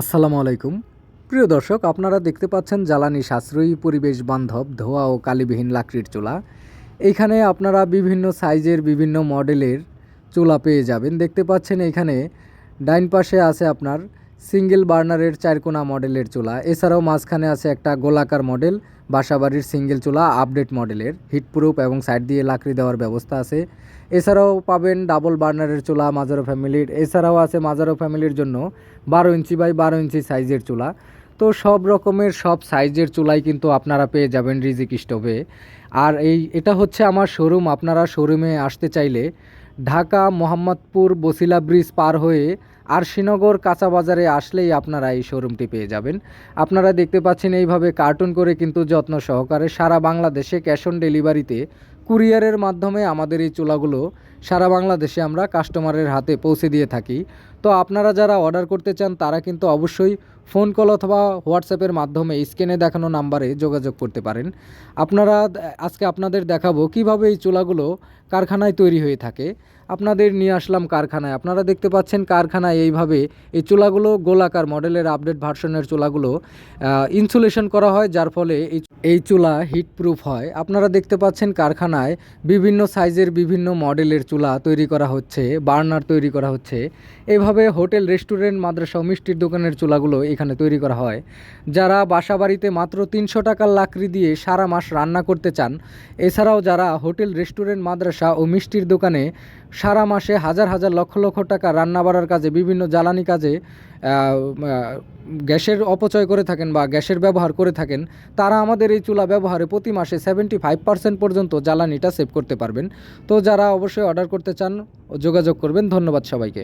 আসসালামু আলাইকুম। প্রিয় দর্শক, আপনারা দেখতে পাচ্ছেন জ্বালানি সাশ্রয়ী পরিবেশ বান্ধব ধোয়া ও কালিবিহীন লাকড়ির চুলা। এইখানে আপনারা বিভিন্ন সাইজের বিভিন্ন মডেলের চুলা পেয়ে যাবেন। দেখতে পাচ্ছেন এখানে ডাইন পাশে আছে আপনার সিঙ্গেল বার্নারের চারকোনা মডেলের চুলা। এছাড়াও মাঝখানে আছে একটা গোলাকার মডেল, বাসাবাড়ির সিঙ্গেল চুলা, আপডেট মডেলের। হিটপ্রুফ এবং সাইড দিয়ে লাকড়ি দেওয়ার ব্যবস্থা আছে। এছাড়াও পাবেন ডাবল বার্নারের চুলা মাজারো ফ্যামিলির। এছাড়াও আছে মাজারো ফ্যামিলির জন্য বারো ইঞ্চি বাই বারো ইঞ্চি সাইজের চুলা। তো সব রকমের সব সাইজের চুলাই কিন্তু আপনারা পেয়ে যাবেন রিজিক স্টোভে। আর এই, এটা হচ্ছে আমার শোরুম। আপনারা শোরুমে আসতে চাইলে ঢাকা মোহাম্মদপুর বসিলা ব্রিজ পার হয়ে আরশিনগর কাঁচা বাজারে আসলেই আপনারা এই শোরুমটি পেয়ে যাবেন। আপনারা দেখতে পাচ্ছেন এইভাবে কার্টুন করে কিন্তু যত্ন সহকারে সারা বাংলাদেশে ক্যাশ অন ডেলিভারিতে কুরিয়ারের মাধ্যমে আমাদের এই চুলাগুলো সারা বাংলাদেশে আমরা কাস্টমারের হাতে পৌঁছে দিয়ে থাকি। তো আপনারা যারা অর্ডার করতে চান, তারা কিন্তু অবশ্যই ফোন কল অথবা হোয়াটসঅ্যাপের মাধ্যমে স্ক্রিনে দেখানো নাম্বারে যোগাযোগ করতে পারেন। আপনারা আজকে আপনাদের দেখাবো কীভাবে এই চুলাগুলো কারখানায় তৈরি হয়ে থাকে। আপনাদের নিয়ে আসলাম কারখানায়। আপনারা দেখতে পাচ্ছেন কারখানায় এইভাবে এই চুলাগুলো গোলাকার মডেলের আপডেট ভার্সনের চুলাগুলো ইনসুলেশন করা হয়, যার ফলে এই চুলা হিট প্রুফ হয়। আপনারা দেখতে পাচ্ছেন কারখানায় বিভিন্ন সাইজের বিভিন্ন মডেলের চুলা তৈরি করা হচ্ছে বার্নার তৈরি করা হচ্ছে। এভাবে হোটেল, রেস্টুরেন্ট, মাদ্রাসা ও মিষ্টির দোকানের চুলাগুলো এখানে তৈরি করা হয়। যারা বাসা বাড়িতে মাত্র তিনশো টাকার লাকড়ি দিয়ে সারা মাস রান্না করতে চান, এছাড়াও যারা হোটেল, রেস্টুরেন্ট, মাদ্রাসা ও মিষ্টির দোকানে সারা মাসে হাজার হাজার লক্ষ লক্ষ টাকা রান্না বাড়ার কাজে, বিভিন্ন জ্বালানি কাজে গ্যাসের অপচয় করে থাকেন বা গ্যাসের ব্যবহার করে থাকেন, তারা আমাদের এই চুলা ব্যবহারে প্রতি মাসে সেভেন্টি ফাইভ পার্সেন্ট পর্যন্ত জ্বালানিটা সেভ করতে পারবেন। তো যারা অবশ্যই অর্ডার করতে চান, যোগাযোগ করবেন। ধন্যবাদ সবাইকে।